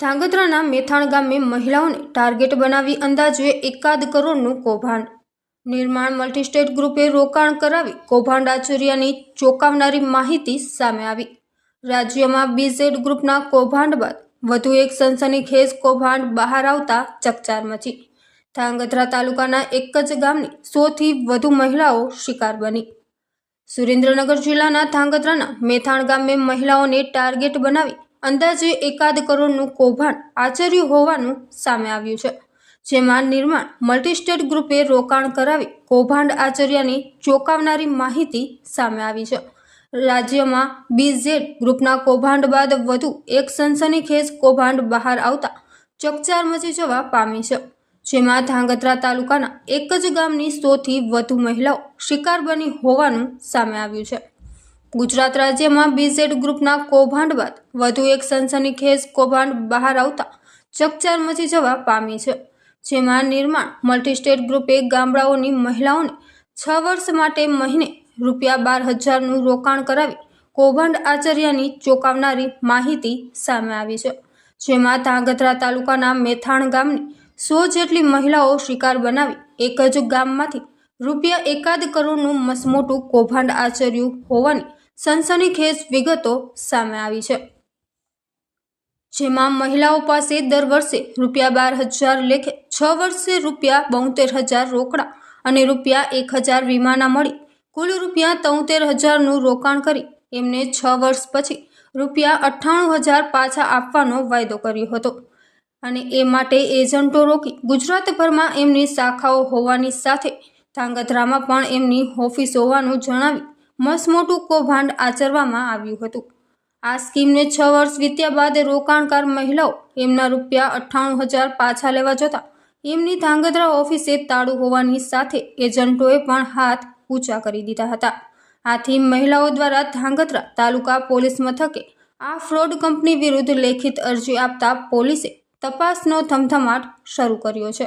ધાંગધ્રાના મેથાણ ગામે મહિલાઓને ટાર્ગેટ બનાવી અંદાજે એકાદ કરોડનું કૌભાંડ. નિર્માણ મલ્ટીસ્ટેટ ગ્રુપે રોકાણ કરાવી કૌભાંડ આચર્યાની ચોંકાવનારી માહિતી સામે આવી. રાજ્યમાં બીઝેડ ગ્રુપના કૌભાંડ બાદ વધુ એક સનસનીખેજ કૌભાંડ બહાર આવતા ચકચાર મચી. ધાંગધ્રા તાલુકાના એક જ ગામની સોથી વધુ મહિલાઓ શિકાર બની. સુરેન્દ્રનગર જિલ્લાના ધ્રાંગધ્રાના મેથાણ ગામે મહિલાઓને ટાર્ગેટ બનાવી અંદાજે એકાદ કરોડનું કૌભાંડ આચર્યું હોવાનું સામે આવ્યું છે. જેમાં નિર્માણ મલ્ટીસ્ટેટ ગ્રુપે રોકાણ કરાવી કૌભાંડ આચર્યાની ચોંકાવનારી માહિતી સામે આવી છે. રાજ્યમાં બીઝેડ ગ્રુપના કૌભાંડ બાદ વધુ એક સનસનીખેજ કૌભાંડ બહાર આવતા ચકચાર મચી જવા પામી છે. જેમાં ધાંગધ્રા તાલુકાના એક જ ગામની સોથી વધુ મહિલાઓ શિકાર બની હોવાનું સામે આવ્યું છે. ગુજરાત રાજ્યમાં બીઝેડ ગ્રુપના કૌભાંડ બાદ વધુ એક સનસનીખેજ કૌભાંડ બહાર આવતા ચકચાર મચી જવા પામી છે. જેમાં નિર્માણ મલ્ટીસ્ટેટ ગ્રુપે ગામડાઓની મહિલાઓને છ વર્ષ માટે મહિને રૂપિયા બાર હજારનું રોકાણ કરાવી કૌભાંડ આચર્યાની ચોંકાવનારી માહિતી સામે આવી છે. જેમાં ધાંગધ્રા તાલુકાના મેથાણ ગામની સો જેટલી મહિલાઓ શિકાર બનાવી એક જ ગામમાંથી રૂપિયા એકાદ કરોડનું મસમોટું કૌભાંડ આચર્યું હોવાની સનસનીખેજ વિગતો સામે આવી છે. જેમાં મહિલાઓ પાસે દર વર્ષે રૂપિયા બાર હજાર લેખે છ વર્ષે રૂપિયા બોતેર હજાર રોકડા અને રૂપિયા એક હજાર વીમાના મળી કુલ રૂપિયા તોતેર હજારનું રોકાણ કરી એમને છ વર્ષ પછી રૂપિયા અઠ્ઠાણું હજાર પાછા આપવાનો વાયદો કર્યો હતો. અને એ માટે એજન્ટો રોકી ગુજરાતભરમાં એમની શાખાઓ હોવાની સાથે ધાંગધ્રામાં પણ એમની ઓફિસ હોવાનું જણાવી મસમોટું કૌભાંડ આચરવામાં આવ્યું હતું. આ સ્કીમને છ વર્ષ વીત્યા બાદ રોકાણકાર મહિલાઓ એમના રૂપિયા અઠ્ઠાણું હજાર પાછા લેવા જતા એમની ધાંગધ્રા ઓફિસે તાળું હોવાની સાથે એજન્ટોએ પણ હાથ ઊંચા કરી દીધા હતા. આથી મહિલાઓ દ્વારા ધાંગધ્રા તાલુકા પોલીસ મથકે આ ફ્રોડ કંપની વિરુદ્ધ લેખિત અરજી આપતા પોલીસે તપાસનો ધમધમાટ શરૂ કર્યો છે.